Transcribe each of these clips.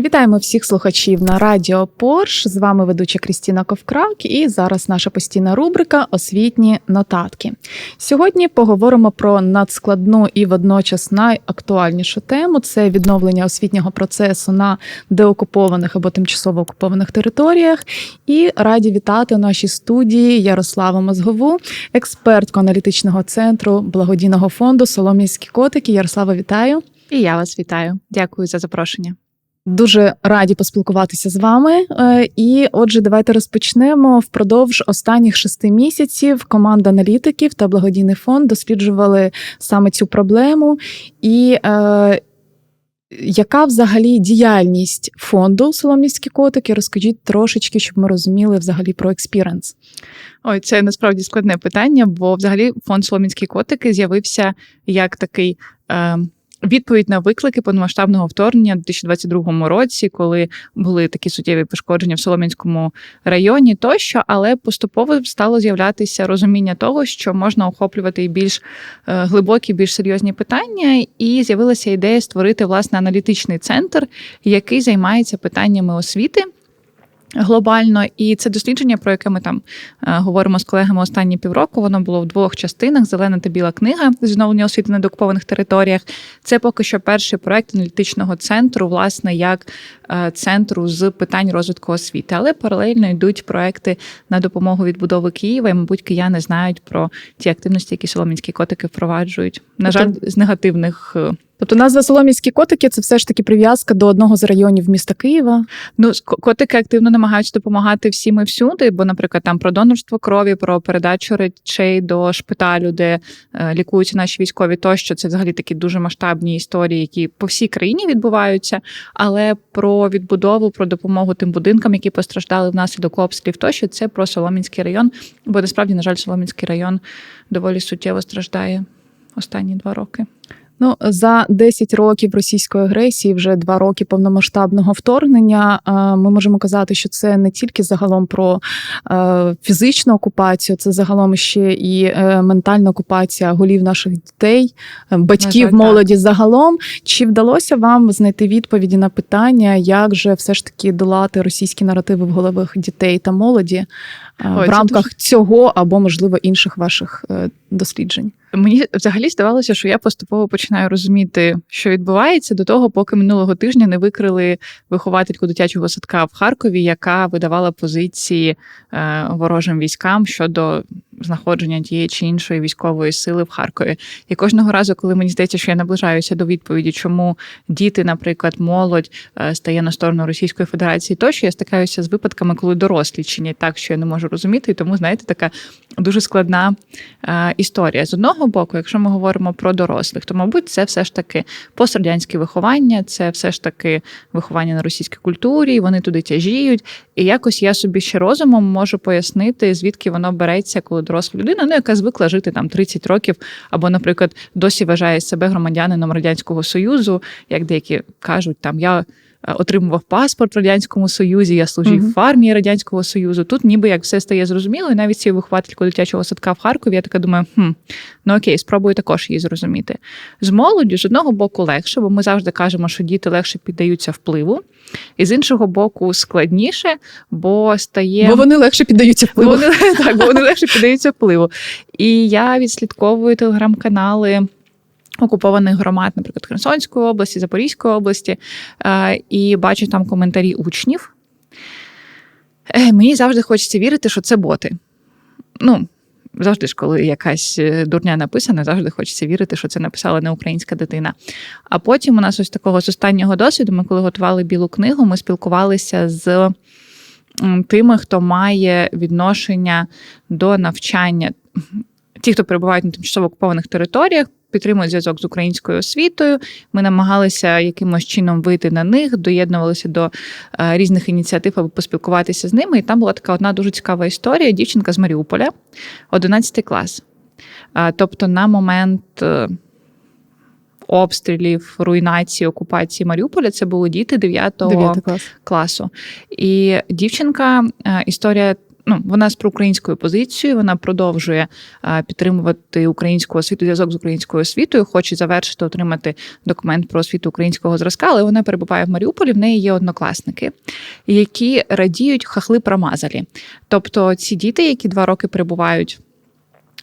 Вітаємо всіх слухачів на Радіо Порш. З вами ведуча Крістіна Ковкрак, і зараз наша постійна рубрика Освітні нотатки. Сьогодні поговоримо про надскладну і водночас найактуальнішу тему це відновлення освітнього процесу на деокупованих або тимчасово окупованих територіях. І раді вітати у нашій студії Ярославу Мозгову, експертку аналітичного центру благодійного фонду Солом'янські котики. Ярослава, вітаю! І я вас вітаю. Дякую за запрошення. Дуже раді поспілкуватися з вами. Е, І отже, давайте розпочнемо. Впродовж останніх шести місяців команда аналітиків та благодійний фонд досліджували саме цю проблему. І е, яка взагалі діяльність фонду Солом'янські котики? Розкажіть трошечки, щоб ми розуміли взагалі про експіренс. Ой, це насправді складне питання, бо взагалі фонд Соломінські котики з'явився як такий. Е, Відповідь на виклики повномасштабного вторгнення у 2022 році, коли були такі суттєві пошкодження в Солом'янському районі, тощо, але поступово стало з'являтися розуміння того, що можна охоплювати і більш е, глибокі, більш серйозні питання, і з'явилася ідея створити власне аналітичний центр, який займається питаннями освіти глобально. І це дослідження, про яке ми там е, говоримо з колегами останні півроку. Воно було в двох частинах: зелена та біла книга з відновлення освіти на деокупованих територіях. Це поки що перший проект аналітичного центру, власне, як е, центру з питань розвитку освіти. Але паралельно йдуть проекти на допомогу відбудови Києва. І, мабуть, кияни знають про ті активності, які соломінські котики впроваджують. На жаль, з негативних. Тобто назва Солом'янські котики це все ж таки прив'язка до одного з районів міста Києва. Ну, котики активно намагаються допомагати всім і всюди, бо, наприклад, там про донорство крові, про передачу речей до шпиталю, де е, лікуються наші військові, тощо це взагалі такі дуже масштабні історії, які по всій країні відбуваються. Але про відбудову, про допомогу тим будинкам, які постраждали внаслідок обстрілів, тощо це про Соломінський район. Бо насправді, на жаль, Соломінський район доволі суттєво страждає останні два роки. Ну, за 10 років російської агресії, вже 2 роки повномасштабного вторгнення. Ми можемо казати, що це не тільки загалом про е, фізичну окупацію, це загалом ще і е, ментальна окупація голів наших дітей, е, батьків, жаль, так. молоді загалом. Чи вдалося вам знайти відповіді на питання, як же все ж таки долати російські наративи в головах дітей та молоді Ой, в рамках цього або можливо інших ваших досліджень? Мені взагалі здавалося, що я поступово починаю розуміти, що відбувається до того, поки минулого тижня не викрили виховательку дитячого садка в Харкові, яка видавала позиції е, ворожим військам щодо знаходження тієї чи іншої військової сили в Харкові. І кожного разу, коли мені здається, що я наближаюся до відповіді, чому діти, наприклад, молодь е, стає на сторону Російської Федерації, тощо я стикаюся з випадками, коли дорослі чинять так, що я не можу розуміти, і тому знаєте, така дуже складна е, історія. З одного боку, якщо ми говоримо про дорослих, то мабуть це все ж таки пострадянське виховання, це все ж таки виховання на російській культурі, вони туди тяжіють. І якось я собі ще розумом можу пояснити, звідки воно береться, коли доросла людина, ну яка звикла жити там 30 років, або, наприклад, досі вважає себе громадянином радянського союзу, як деякі кажуть, там я. Е, Отримував паспорт в радянському союзі, я служив Мгм. в армії радянського союзу. Тут ніби як все стає зрозуміло, і навіть ці виховательку дитячого садка в Харкові. Я така думаю, хм, ну окей, спробую також її зрозуміти. З молоддю з одного боку легше, бо ми завжди кажемо, що діти легше піддаються впливу, і з іншого боку складніше, бо стає Бо вони легше піддаються Бо вони, так, бо вони легше піддаються впливу. І я відслідковую телеграм-канали. Окупованих громад, наприклад, Херсонської області, Запорізької області, е, і бачу там коментарі учнів. Е, Мені завжди хочеться вірити, що це боти. Ну, завжди ж, коли якась е, дурня написана, завжди хочеться вірити, що це написала не українська дитина. А потім у нас ось такого з останнього досвіду, ми коли готували білу книгу, ми спілкувалися з тими, хто має відношення до навчання. Ті, хто перебувають на тимчасово окупованих територіях, підтримують зв'язок з українською освітою. Ми намагалися якимось чином вийти на них, доєднувалися до е, різних ініціатив, аби поспілкуватися з ними. І там була така одна дуже цікава історія. Дівчинка з Маріуполя, 11 клас. Е, тобто, на момент. е, Обстрілів, руйнації, окупації Маріуполя це були діти 9 Дев'ятий клас. класу. І дівчинка, історія ну, вона з проукраїнською позицією, вона продовжує підтримувати українську освіту, зв'язок з українською освітою, хоче завершити, отримати документ про освіту українського зразка, але вона перебуває в Маріуполі. В неї є однокласники, які радіють хахли промазалі. Тобто ці діти, які два роки перебувають.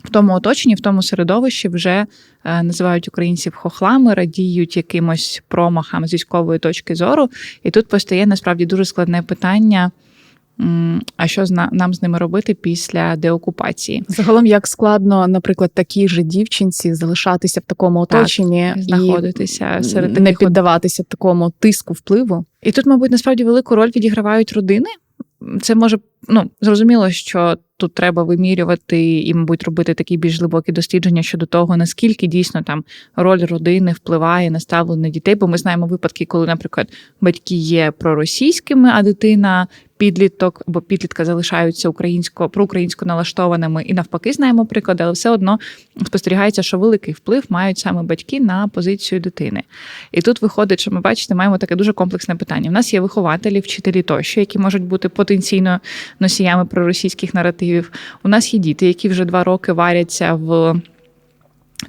В тому оточенні, в тому середовищі вже е, називають українців хохлами, радіють якимось промахам з військової точки зору. І тут постає насправді дуже складне питання: а що нам з ними робити після деокупації? Загалом, як складно, наприклад, такій же дівчинці залишатися в такому Так, оточенні Знаходитися і серед не таких от піддаватися такому тиску впливу. І тут, мабуть, насправді велику роль відігравають родини. Це може ну зрозуміло, що тут треба вимірювати і, мабуть, робити такі більш глибокі дослідження щодо того, наскільки дійсно там роль родини впливає на ставлення дітей. Бо ми знаємо випадки, коли, наприклад, батьки є проросійськими, а дитина. Підліток або підлітка залишаються українсько проукраїнсько налаштованими, і навпаки, знаємо приклади, але все одно спостерігається, що великий вплив мають саме батьки на позицію дитини. І тут виходить, що ми бачите, маємо таке дуже комплексне питання. У нас є вихователі, вчителі тощо, які можуть бути потенційно носіями проросійських наративів. У нас є діти, які вже два роки варяться в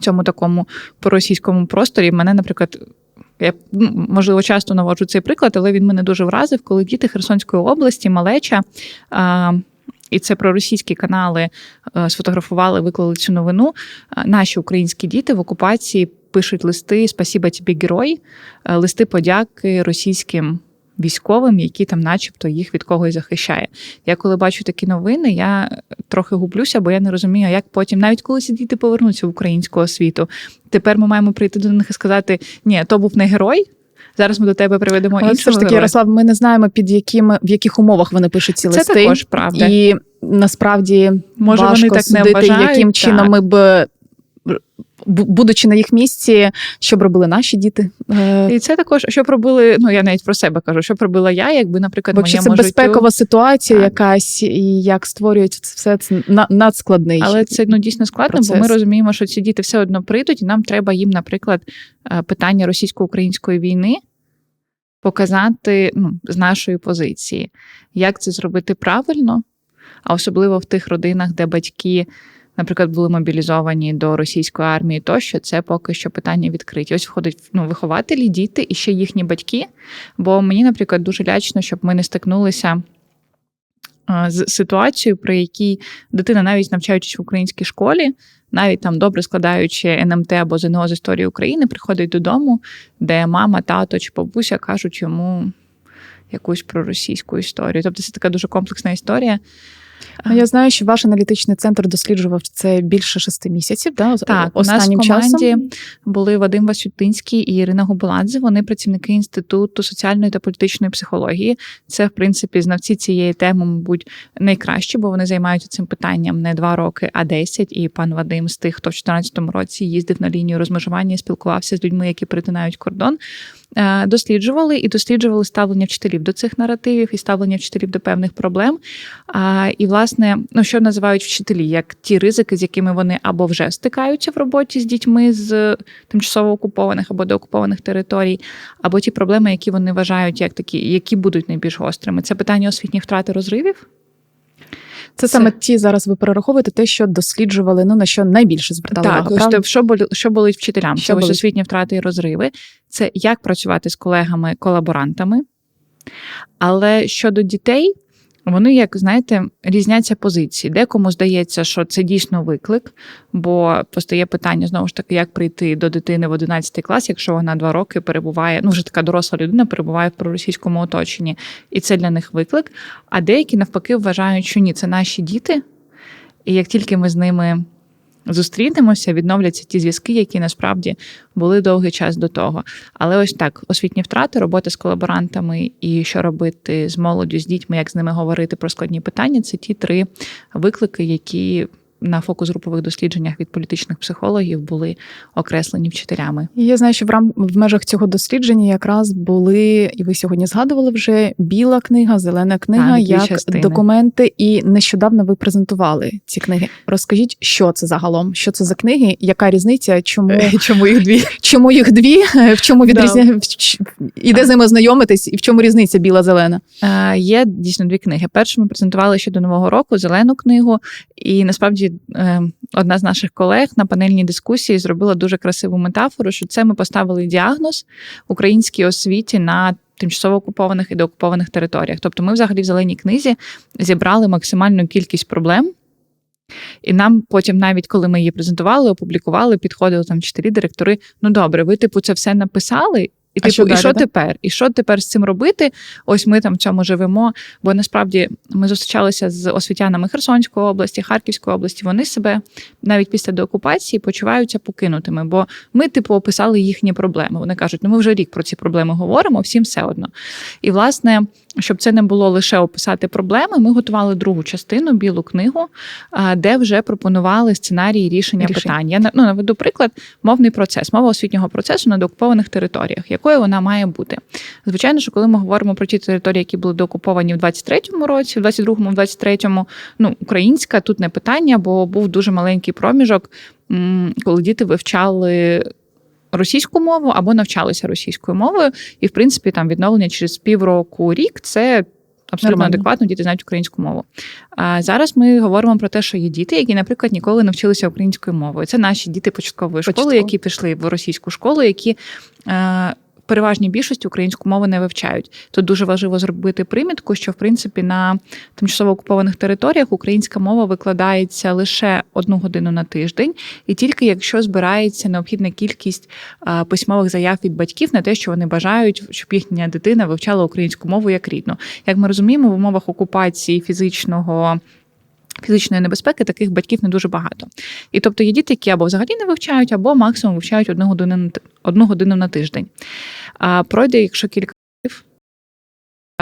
цьому такому проросійському просторі. Мене, наприклад. Я ну, можливо часто наводжу цей приклад, але він мене дуже вразив, коли діти Херсонської області, малеча, а, і це про російські канали а, сфотографували, виклали цю новину. А, наші українські діти в окупації пишуть листи Спасіба тобі, герой, листи подяки російським військовим, які там, начебто, їх від когось захищає. Я коли бачу такі новини, я трохи гублюся, бо я не розумію, як потім, навіть коли ці діти повернуться в українську освіту, тепер ми маємо прийти до них і сказати: ні, то був не герой. Зараз ми до тебе приведемо Але все іншого ж таки. Ярослав, ми не знаємо, під якими в яких умовах вони пишуть ці Це листи. також правда. І насправді Може, важко вони так не вважають, яким так. чином ми б. Бу- Будучи на їх місці, що б робили наші діти? Е, І це також, що б робили, ну я навіть про себе кажу, що б робила я, якби, наприклад, Бо якщо це моєму безпекова життю... ситуація Так. якась, і як створюється це все, це надскладний. Але це ну дійсно складно, бо ми розуміємо, що ці діти все одно прийдуть, і нам треба їм, наприклад, е, питання російсько-української війни показати ну, з нашої позиції. Як це зробити правильно, а особливо в тих родинах, де батьки. Наприклад, були мобілізовані до російської армії, тощо це поки що питання відкриті. Ось входять ну, вихователі, діти і ще їхні батьки. Бо мені, наприклад, дуже лячно, щоб ми не стикнулися з ситуацією, при якій дитина, навіть навчаючись в українській школі, навіть там добре складаючи НМТ або ЗНО з історії України, приходить додому, де мама, тато чи бабуся кажуть йому якусь проросійську історію. Тобто це така дуже комплексна історія. Ну, я знаю, що ваш аналітичний центр досліджував це більше шести місяців. Да? Так, у нас останнім в команді часом. були Вадим Васютинський і Ірина Губаладзе. Вони працівники інституту соціальної та політичної психології. Це, в принципі, знавці цієї теми, мабуть, найкраще, бо вони займаються цим питанням не два роки, а десять. І пан Вадим з тих, хто в 2014 році їздив на лінію розмежування, і спілкувався з людьми, які перетинають кордон. Е, Досліджували і досліджували ставлення вчителів до цих наративів і ставлення вчителів до певних проблем. І, власне, ну що називають вчителі, як ті ризики, з якими вони або вже стикаються в роботі з дітьми з тимчасово окупованих або деокупованих територій, або ті проблеми, які вони вважають, як такі, які будуть найбільш гострими. Це питання освітніх втрат і розривів. Це, саме ті зараз ви перераховуєте те, що досліджували, ну на що найбільше звертали Так, увагу. правда? що болі, що болить вчителям? Що це болить? освітні втрати і розриви. Це як працювати з колегами-колаборантами. Але щодо дітей, вони, як знаєте, різняться позиції. Декому здається, що це дійсно виклик, бо постає питання знову ж таки, як прийти до дитини в 11 клас, якщо вона два роки перебуває, ну вже така доросла людина перебуває в проросійському оточенні, і це для них виклик. А деякі навпаки вважають, що ні, це наші діти, і як тільки ми з ними зустрінемося, відновляться ті зв'язки, які насправді були довгий час до того. Але ось так: освітні втрати, робота з колаборантами і що робити з молоддю, з дітьми, як з ними говорити про складні питання це ті три виклики, які на фокус-групових дослідженнях від політичних психологів були окреслені вчителями. І Я знаю, що в рам в межах цього дослідження якраз були, і ви сьогодні згадували вже біла книга, зелена книга, Так, як частини. документи. І нещодавно ви презентували ці книги. Розкажіть, що це загалом? Що це за книги? Яка різниця? Чому Чому їх дві? чому їх дві? В чому відрізня і де з ними знайомитись, і в чому різниця біла зелена? Е, Є дійсно дві книги. Першу ми презентували ще до нового року зелену книгу, і насправді е, одна з наших колег на панельній дискусії зробила дуже красиву метафору, що це ми поставили діагноз українській освіті на. Тимчасово окупованих і деокупованих територіях. Тобто ми взагалі в зеленій книзі зібрали максимальну кількість проблем, і нам потім, навіть коли ми її презентували, опублікували, підходили там вчителі, директори. Ну добре, ви типу це все написали. І А типу, що і далі, що тепер? І що тепер з цим робити? Ось ми там в цьому живемо. Бо насправді ми зустрічалися з освітянами Херсонської області, Харківської області. Вони себе навіть після деокупації почуваються покинутими. Бо ми, типу, описали їхні проблеми. Вони кажуть, ну ми вже рік про ці проблеми говоримо, всім все одно. І власне, щоб це не було лише описати проблеми, ми готували другу частину, білу книгу, де вже пропонували сценарії рішення, Рішення. питань. Я ну, наведу приклад, мовний процес, мова освітнього процесу на деокупованих територіях. Якою вона має бути? Звичайно, що коли ми говоримо про ті території, які були деокуповані в 23-му році, в 22-му, в 23-му, ну українська тут не питання, бо був дуже маленький проміжок, коли діти вивчали. Російську мову або навчалися російською мовою, і в принципі там відновлення через півроку рік це абсолютно Нормально. адекватно, діти знають українську мову. А зараз ми говоримо про те, що є діти, які, наприклад, ніколи не вчилися українською мовою. Це наші діти початкової школи, Початково. які пішли в російську школу, які е, переважній більшості українську мову не вивчають. Тут дуже важливо зробити примітку, що в принципі на тимчасово окупованих територіях українська мова викладається лише одну годину на тиждень, і тільки якщо збирається необхідна кількість письмових заяв від батьків на те, що вони бажають, щоб їхня дитина вивчала українську мову як рідну. Як ми розуміємо, в умовах окупації фізичного. Фізичної небезпеки таких батьків не дуже багато. І тобто є діти, які або взагалі не вивчають, або максимум вивчають одну годину, одну годину на тиждень. А пройде, якщо кілька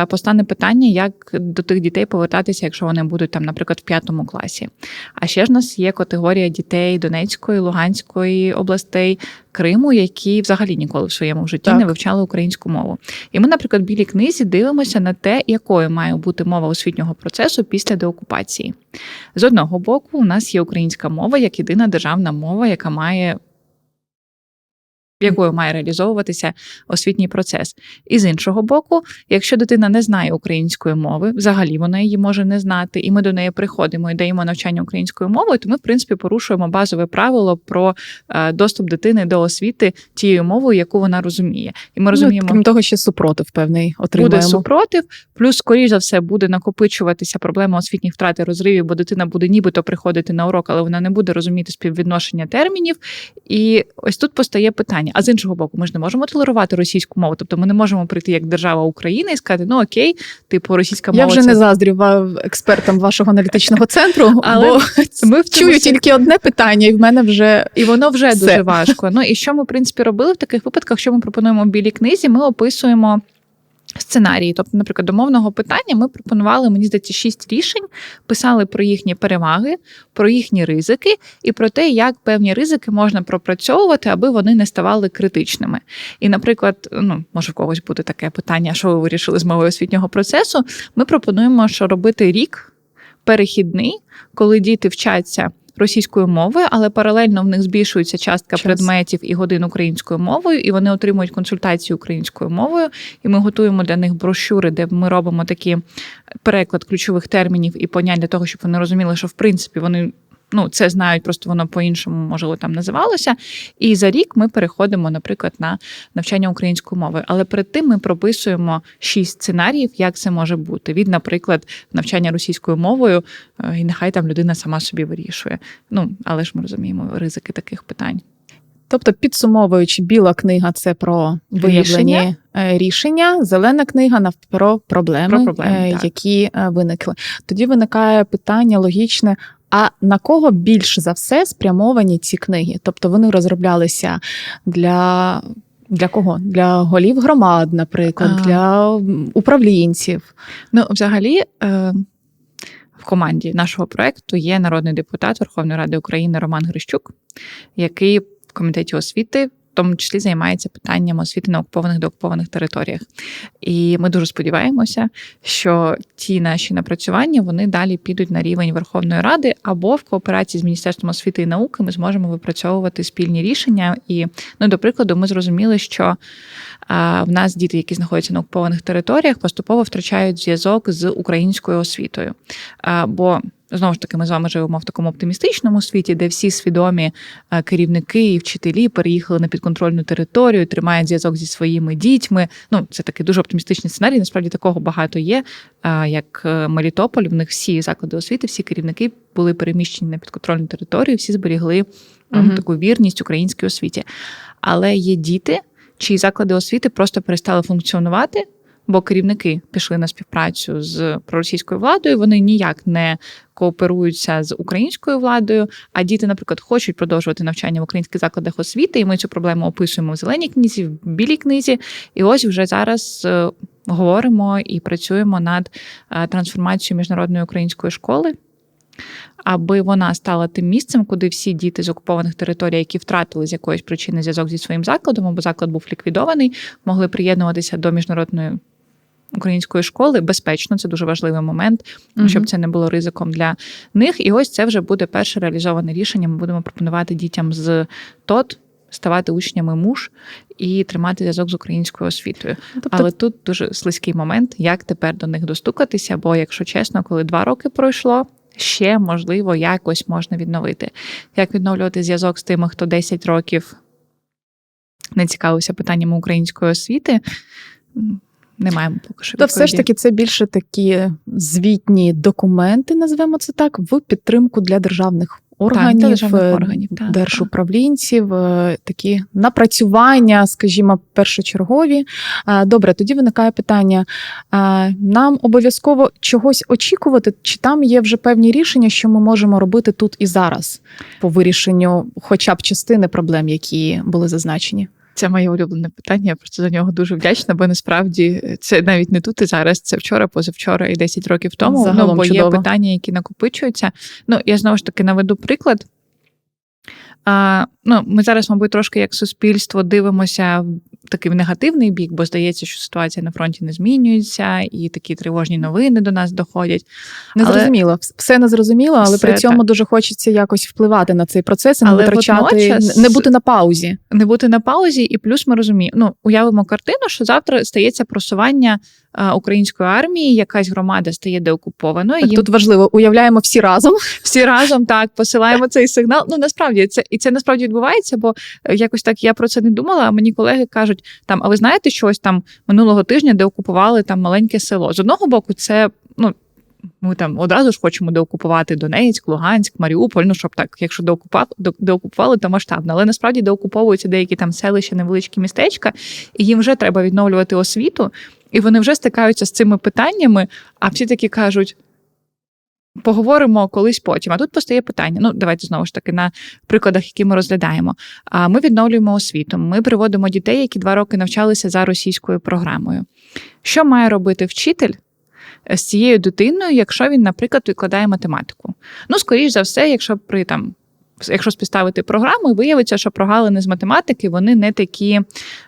постане питання, як до тих дітей повертатися, якщо вони будуть там, наприклад, в п'ятому класі. А ще ж нас є категорія дітей Донецької, Луганської областей, Криму, які взагалі ніколи в своєму житті Так. не вивчали українську мову. І ми, наприклад, в білій книзі дивимося на те, якою має бути мова освітнього процесу після деокупації. З одного боку, у нас є українська мова як єдина державна мова, яка має. Якою має реалізовуватися освітній процес, і з іншого боку, якщо дитина не знає української мови, взагалі вона її може не знати, і ми до неї приходимо і даємо навчання українською мовою, то ми, в принципі, порушуємо базове правило про е, доступ дитини до освіти тією мовою, яку вона розуміє. І ми розуміємо, Ну, крім того, ще супротив певний буде супротив, плюс, скоріш за все, буде накопичуватися проблема освітніх втрат і розривів, бо дитина буде нібито приходити на урок, але вона не буде розуміти співвідношення термінів. І ось тут постає питання. А з іншого боку, ми ж не можемо толерувати російську мову. Тобто ми не можемо прийти як держава України і сказати, ну окей, типу російська мова. Я вже це... не заздрю експертам вашого аналітичного центру, Але бо ми чую тільки одне питання, і в мене вже І воно вже Все. дуже важко. Ну і що ми, в принципі, робили в таких випадках, що ми пропонуємо в білій книзі, ми описуємо. Сценарії, тобто, наприклад, до мовного питання ми пропонували, мені здається, шість рішень, писали про їхні переваги, про їхні ризики і про те, як певні ризики можна пропрацьовувати, аби вони не ставали критичними. І, наприклад, ну може в когось буде таке питання, що ви вирішили з мовою освітнього процесу. Ми пропонуємо, що робити рік перехідний, коли діти вчаться. Російською мовою, але паралельно в них збільшується частка Час. предметів і годин українською мовою, і вони отримують консультацію українською мовою. І ми готуємо для них брошури, де ми робимо такі переклад ключових термінів і понять для того, щоб вони розуміли, що в принципі вони. Ну, це знають, просто воно по-іншому, можливо, там називалося. І за рік ми переходимо, наприклад, на навчання українською мовою. Але перед тим ми прописуємо шість сценаріїв, як це може бути. Від, наприклад, навчання російською мовою, е, і нехай там людина сама собі вирішує. Ну, але ж ми розуміємо ризики таких питань. Тобто, підсумовуючи, біла книга це про виявлені Рішення. рішення, зелена книга нав- про проблеми, Про проблеми, е, так. які е, виникли. Тоді виникає питання логічне. А на кого більш за все спрямовані ці книги? Тобто вони розроблялися для, для кого? Для голів громад, наприклад, А. для управлінців. Ну, взагалі, е, в команді нашого проекту є народний депутат Верховної Ради України Роман Грищук, який в комітеті освіти. Тому числі займається питанням освіти на окупованих деокупованих територіях. І ми дуже сподіваємося, що ті наші напрацювання вони далі підуть на рівень Верховної Ради, або в кооперації з Міністерством освіти і науки ми зможемо випрацьовувати спільні рішення. І, ну, до прикладу, ми зрозуміли, що а, в нас діти, які знаходяться на окупованих територіях, поступово втрачають зв'язок з українською освітою. А, бо Знову ж таки, ми з вами живемо в такому оптимістичному світі, де всі свідомі е, керівники і вчителі переїхали на підконтрольну територію, тримають зв'язок зі своїми дітьми. Ну, це такий дуже оптимістичний сценарій. Насправді такого багато є. Е, Як е, Мелітополь, в них всі заклади освіти, всі керівники були переміщені на підконтрольну територію, всі зберігли Мгм. таку вірність українській освіті. Але є діти, чиї заклади освіти просто перестали функціонувати. Бо керівники пішли на співпрацю з проросійською владою, вони ніяк не кооперуються з українською владою. А діти, наприклад, хочуть продовжувати навчання в українських закладах освіти, і ми цю проблему описуємо в зеленій книзі, в білій книзі. І ось вже зараз е, говоримо і працюємо над е, трансформацією міжнародної української школи. Аби вона стала тим місцем, куди всі діти з окупованих територій, які втратили з якоїсь причини зв'язок зі своїм закладом, або заклад був ліквідований, могли приєднуватися до міжнародної української школи безпечно. Це дуже важливий момент, щоб це не було ризиком для них. І ось це вже буде перше реалізоване рішення. Ми будемо пропонувати дітям з ТОТ ставати учнями муж і тримати зв'язок з українською освітою. Тобто, Але тут дуже слизький момент, як тепер до них достукатися. Бо, якщо чесно, коли два роки пройшло. Ще можливо якось можна відновити. Як відновлювати зв'язок з тими, хто 10 років не цікавився питаннями української освіти, не маємо поки що. то все ж таки це більше такі звітні документи, назвемо це так, в підтримку для державних органів, для державних е, органів, так, держуправлінців, е, такі напрацювання, скажімо, першочергові. Е, Добре, тоді виникає питання: е, нам обов'язково чогось очікувати, чи там є вже певні рішення, що ми можемо робити тут і зараз по вирішенню, хоча б частини проблем, які були зазначені? Це моє улюблене питання. Я просто за нього дуже вдячна, бо насправді це навіть не тут і зараз, це вчора, позавчора і 10 років тому. Загалом ну, бо чудово. є питання, які накопичуються. Ну, я знову ж таки наведу приклад. А, ну, ми зараз, мабуть, трошки як суспільство дивимося такий негативний бік, бо здається, що ситуація на фронті не змінюється, і такі тривожні новини до нас доходять. Незрозуміло, Вс- все незрозуміло, але Все при цьому так. дуже хочеться якось впливати на цей процес і не Але витрачати, водночас- не бути на паузі. не бути на паузі, і плюс ми розуміємо, ну уявимо картину, що завтра стається просування української армії, якась громада стає деокупованою. Так, їм тут важливо, уявляємо всі разом. всі разом так посилаємо цей сигнал. Ну насправді це і це насправді відбувається, бо е, якось так я про це не думала. А мені колеги кажуть: там, а ви знаєте, що ось там минулого тижня деокупували там маленьке село. З одного боку, це ну. Ми там одразу ж хочемо деокупувати Донецьк, Луганськ, Маріуполь. Ну щоб так, якщо деокупав, деокупували, то масштабно. Але насправді деокуповуються деякі там селища, невеличкі містечка, і їм вже треба відновлювати освіту, і вони вже стикаються з цими питаннями. А всі такі кажуть: поговоримо колись потім. А тут постає питання. Ну, давайте знову ж таки на прикладах, які ми розглядаємо. А ми відновлюємо освіту. Ми приводимо дітей, які два роки навчалися за російською програмою. Що має робити вчитель? З цією дитиною, якщо він, наприклад, викладає математику. Ну, скоріш за все, якщо при там, якщо співставити програму, виявиться, що прогалини з математики вони не такі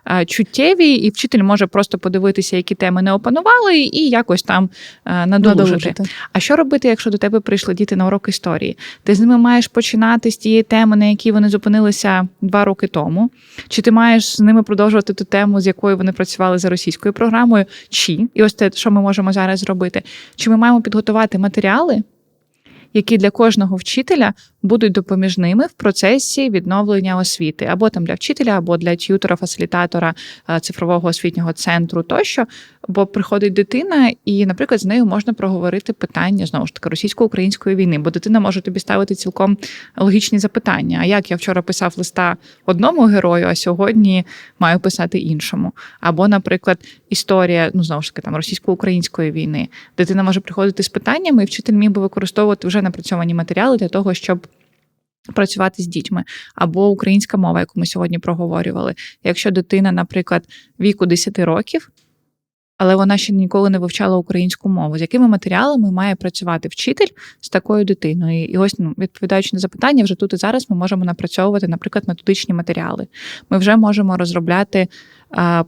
е, чуттєві, і вчитель може просто подивитися, які теми не опанували, і якось там е, надолужити. Надолужити. А що робити, якщо до тебе прийшли діти на урок історії? Ти з ними маєш починати з тієї теми, на якій вони зупинилися два роки тому? Чи ти маєш з ними продовжувати ту тему, з якою вони працювали за російською програмою? Чи і ось те, що ми можемо зараз зробити? Чи ми маємо підготувати матеріали? Які для кожного вчителя будуть допоміжними в процесі відновлення освіти, або там для вчителя, або для т'ютора, фасилітатора е, цифрового освітнього центру тощо. Бо приходить дитина, і, наприклад, з нею можна проговорити питання знову ж таки російсько-української війни, бо дитина може тобі ставити цілком логічні запитання. А як я вчора писав листа одному герою, а сьогодні маю писати іншому? Або, наприклад, історія ну знову ж таки там російсько-української війни. Дитина може приходити з питаннями, і вчитель міг би використовувати вже напрацьовані матеріали для того, щоб. Працювати з дітьми або українська мова, яку ми сьогодні проговорювали. Якщо дитина, наприклад, віку 10 років, але вона ще ніколи не вивчала українську мову. З якими матеріалами має працювати вчитель з такою дитиною? І ось ну, відповідаючи на запитання, вже тут і зараз ми можемо напрацьовувати, наприклад, методичні матеріали. Ми вже можемо розробляти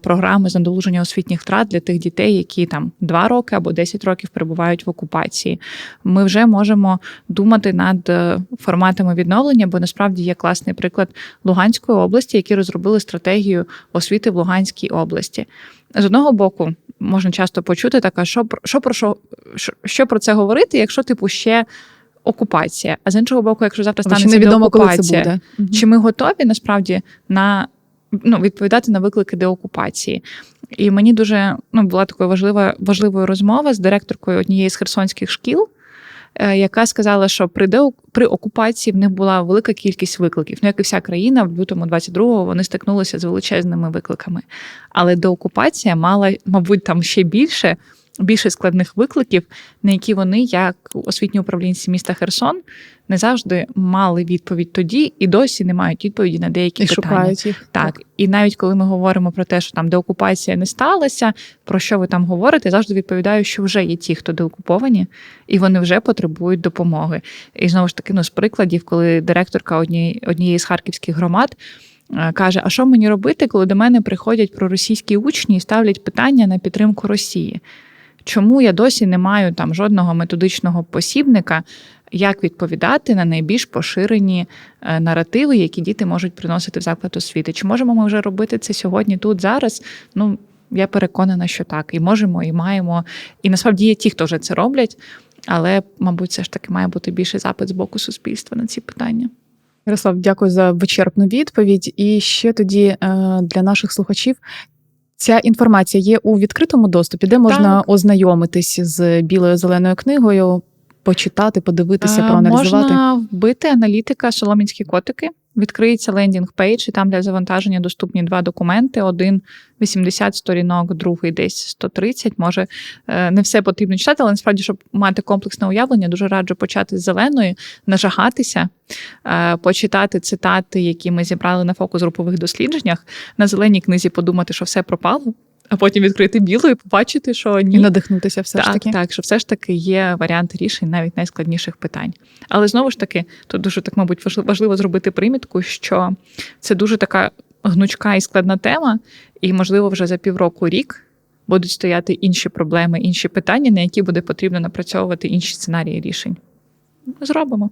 програми з надолуження освітніх втрат для тих дітей, які там 2 роки або 10 років перебувають в окупації. Ми вже можемо думати над е, форматами відновлення, бо насправді є класний приклад Луганської області, які розробили стратегію освіти в Луганській області. З одного боку, можна часто почути таке, що що про що, що, про це говорити, якщо типу ще окупація. А з іншого боку, якщо завтра станеться невідомо, коли це буде. Чи ми готові насправді на ну, відповідати на виклики деокупації? І мені дуже ну, була такою важлива важливою розмова з директоркою однієї з херсонських шкіл, е, яка сказала, що при део- при окупації в них була велика кількість викликів. Ну, як і вся країна, в лютому 22-го вони стикнулися з величезними викликами. Але деокупація мала, мабуть, там ще більше. Більше складних викликів, на які вони, як освітні управлінці міста Херсон, не завжди мали відповідь тоді і досі не мають відповіді на деякі І питання. шукають їх. Так, і навіть коли ми говоримо про те, що там деокупація не сталася, про що ви там говорите, я завжди відповідаю, що вже є ті, хто деокуповані, і вони вже потребують допомоги. І знову ж таки, ну з прикладів, коли директорка однієї, однієї з харківських громад. е, Каже, а що мені робити, коли до мене приходять проросійські учні і ставлять питання на підтримку Росії? Чому я досі не маю там жодного методичного посібника, як відповідати на найбільш поширені е, наративи, які діти можуть приносити в заклад освіти? Чи можемо ми вже робити це сьогодні, тут, зараз? Ну, я переконана, що так, і можемо, і маємо. І насправді є ті, хто вже це роблять, але, мабуть, все ж таки має бути більший запит з боку суспільства на ці питання. Ярослав, дякую за вичерпну відповідь. І ще тоді е, для наших слухачів. Ця інформація є у відкритому доступі, де можна Так. ознайомитись з білою зеленою книгою, почитати, подивитися, Е, проаналізувати. Можна вбити аналітика Шоломінські котики. Відкриється лендінг пейдж, і там для завантаження доступні два документи: один 80 сторінок, другий десь 130. Може, е, не все потрібно читати, але насправді, щоб мати комплексне уявлення, дуже раджу почати з зеленої, нажагатися, е, почитати цитати, які ми зібрали на фокус групових дослідженнях. На зеленій книзі подумати, що все пропало, а потім відкрити білу і побачити, що ні. І надихнутися все так, ж таки. так, що все ж таки є варіанти рішень навіть найскладніших питань. Але знову ж таки, тут дуже так, мабуть, важли- важливо зробити примітку, що це дуже така гнучка і складна тема, і, можливо, вже за півроку рік будуть стояти інші проблеми, інші питання, на які буде потрібно напрацьовувати інші сценарії рішень. Зробимо.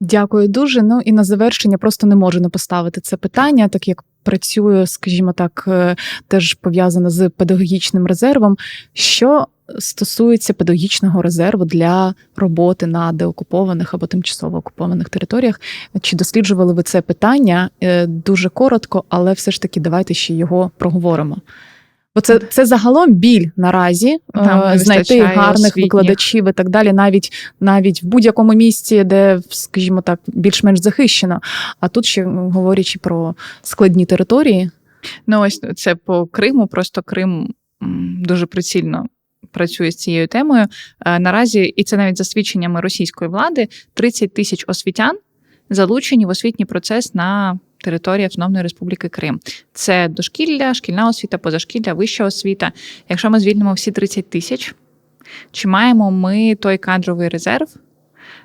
Дякую дуже. Ну і на завершення просто не можу не поставити це питання, так як працюю, скажімо так, е, теж пов'язано з педагогічним резервом. Що стосується педагогічного резерву для роботи на деокупованих або тимчасово окупованих територіях, чи досліджували ви це питання Е, дуже коротко, але все ж таки давайте ще його проговоримо. Бо це, це загалом біль наразі не е, знайти гарних освітніх. викладачів і так далі, навіть навіть в будь-якому місці, де, скажімо так, більш-менш захищено. А тут ще говорячи про складні території, Ну, ось це по Криму. Просто Крим дуже прицільно працює з цією темою. Е, Наразі, і це навіть за свідченнями російської влади, 30 тисяч освітян залучені в освітній процес на території Автономної Республіки Крим. Це дошкілля, шкільна освіта, позашкілля, вища освіта. Якщо ми звільнимо всі 30 тисяч, чи маємо ми той кадровий резерв,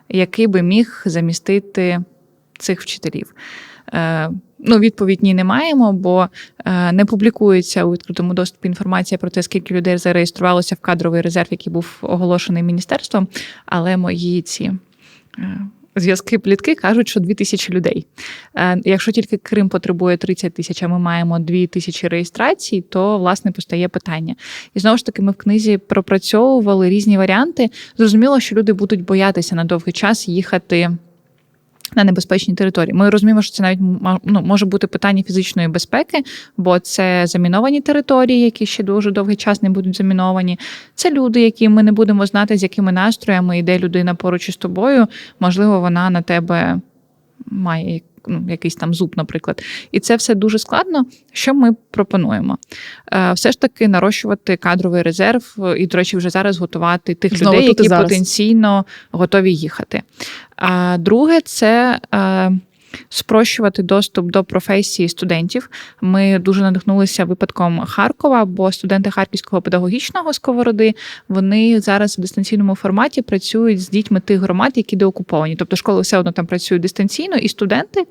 який би міг замістити цих вчителів? Е, Ну, відповідь ні, не маємо, бо е, не публікується у відкритому доступі інформація про те, скільки людей зареєструвалося в кадровий резерв, який був оголошений міністерством. Але мої ці е, зв'язки плітки кажуть, що 2 тисячі людей. Е, Якщо тільки Крим потребує 30 тисяч, а ми маємо 2 тисячі реєстрацій, то власне постає питання. І знову ж таки, ми в книзі пропрацьовували різні варіанти. Зрозуміло, що люди будуть боятися на довгий час їхати. На небезпечній території. Ми розуміємо, що це навіть ну, може бути питання фізичної безпеки, бо це заміновані території, які ще дуже довгий час не будуть заміновані. Це люди, які ми не будемо знати, з якими настроями йде людина поруч із тобою. Можливо, вона на тебе має ну, якийсь там зуб, наприклад. І це все дуже складно. Що ми пропонуємо? Е, Все ж таки нарощувати кадровий резерв, е, і, до речі, вже зараз готувати тих Знову людей, які зараз. потенційно готові їхати. А друге, це е, спрощувати доступ до професії студентів. Ми дуже надихнулися випадком Харкова, бо студенти Харківського педагогічного сковороди вони зараз в дистанційному форматі працюють з дітьми тих громад, які деокуповані. Тобто школи все одно там працюють дистанційно, і студенти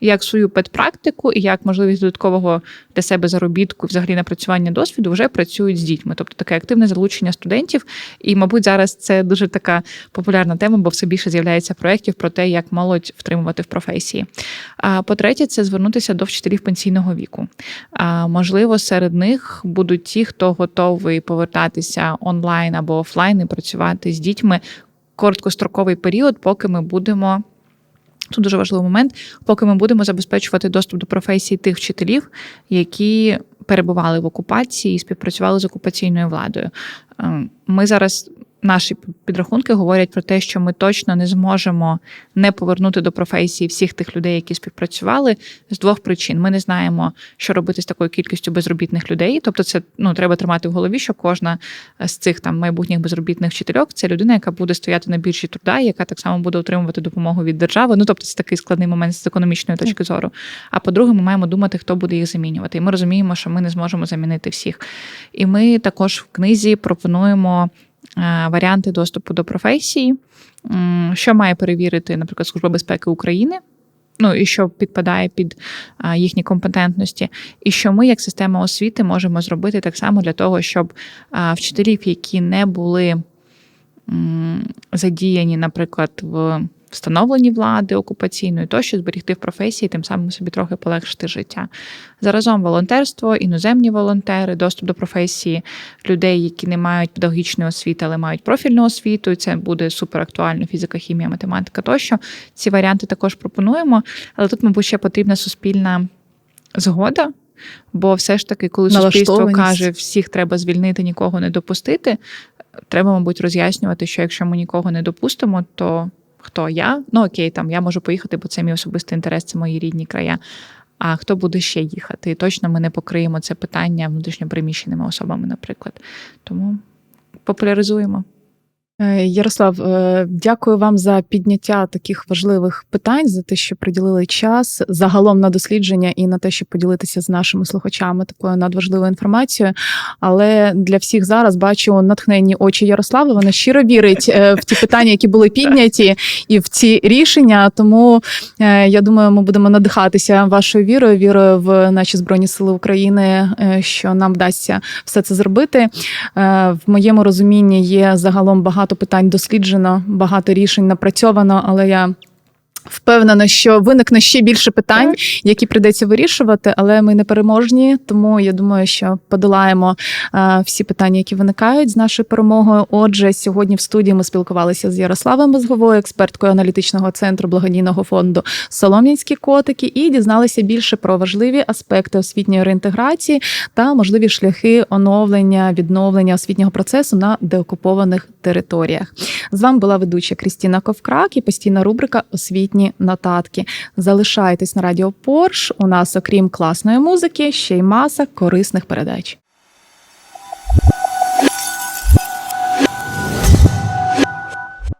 як свою педпрактику і як можливість додаткового для себе заробітку, взагалі напрацювання досвіду, вже працюють з дітьми. Тобто таке активне залучення студентів. І, мабуть, зараз це дуже така популярна тема, бо все більше з'являється проєктів про те, як молодь втримувати в професії. А по-третє, це звернутися до вчителів пенсійного віку. А можливо, серед них будуть ті, хто готовий повертатися онлайн або офлайн і працювати з дітьми короткостроковий період, поки ми будемо. Тут дуже важливий момент, поки ми будемо забезпечувати доступ до професії тих вчителів, які перебували в окупації і співпрацювали з окупаційною владою. Ем, Ми зараз наші підрахунки говорять про те, що ми точно не зможемо не повернути до професії всіх тих людей, які співпрацювали, з двох причин. Ми не знаємо, що робити з такою кількістю безробітних людей. Тобто, це ну треба тримати в голові, що кожна з цих там майбутніх безробітних вчительок це людина, яка буде стояти на біржі труда, яка так само буде отримувати допомогу від держави. Ну тобто, це такий складний момент з економічної точки зору. А по-друге, ми маємо думати, хто буде їх замінювати. І ми розуміємо, що ми не зможемо замінити всіх. І ми також в книзі пропонуємо е, варіанти доступу до професії, що має перевірити, наприклад, Служба безпеки України. Ну і що підпадає під а, їхні компетентності, і що ми, як система освіти, можемо зробити так само для того, щоб а, вчителів, які не були м, задіяні, наприклад, в встановленні влади окупаційної, тощо зберігти в професії, тим самим собі трохи полегшити життя. Заразом волонтерство, іноземні волонтери, доступ до професії людей, які не мають педагогічної освіти, але мають профільну освіту. і Це буде супер актуально фізика, хімія, математика тощо. Ці варіанти також пропонуємо, але тут, мабуть, ще потрібна суспільна згода. Бо все ж таки, коли суспільство каже, всіх треба звільнити, нікого не допустити, треба, мабуть, роз'яснювати, що якщо ми нікого не допустимо, то хто я? Ну окей, там я можу поїхати, бо це мій особистий інтерес, це мої рідні края. А хто буде ще їхати? І точно ми не покриємо це питання внутрішньопереміщеними особами, наприклад. Тому популяризуємо. Е, Ярослав, е, дякую вам за підняття таких важливих питань, за те, що приділили час загалом на дослідження і на те, щоб поділитися з нашими слухачами такою надважливою інформацією. Але для всіх зараз бачу натхненні очі Ярослава. Вона щиро вірить е, в ті питання, які були підняті, і в ці рішення. Тому я думаю, ми будемо надихатися вашою вірою, вірою в наші збройні сили України, що нам вдасться все це зробити. В моєму розумінні є загалом багато питань досліджено, багато рішень напрацьовано, але я. Впевнена, що виникне ще більше питань, які прийдеться вирішувати, але ми не переможні. Тому я думаю, що подолаємо е, всі питання, які виникають з нашою перемогою. Отже, сьогодні в студії ми спілкувалися з Ярославом Безговою, експерткою аналітичного центру благодійного фонду Солом'янські котики, і дізналися більше про важливі аспекти освітньої реінтеграції та можливі шляхи оновлення відновлення освітнього процесу на деокупованих територіях. З вами була ведуча Крістіна Ковкрак і постійна рубрика Освітні нотатки. Залишайтесь на радіо Порш. У нас, окрім класної музики, ще й маса корисних передач.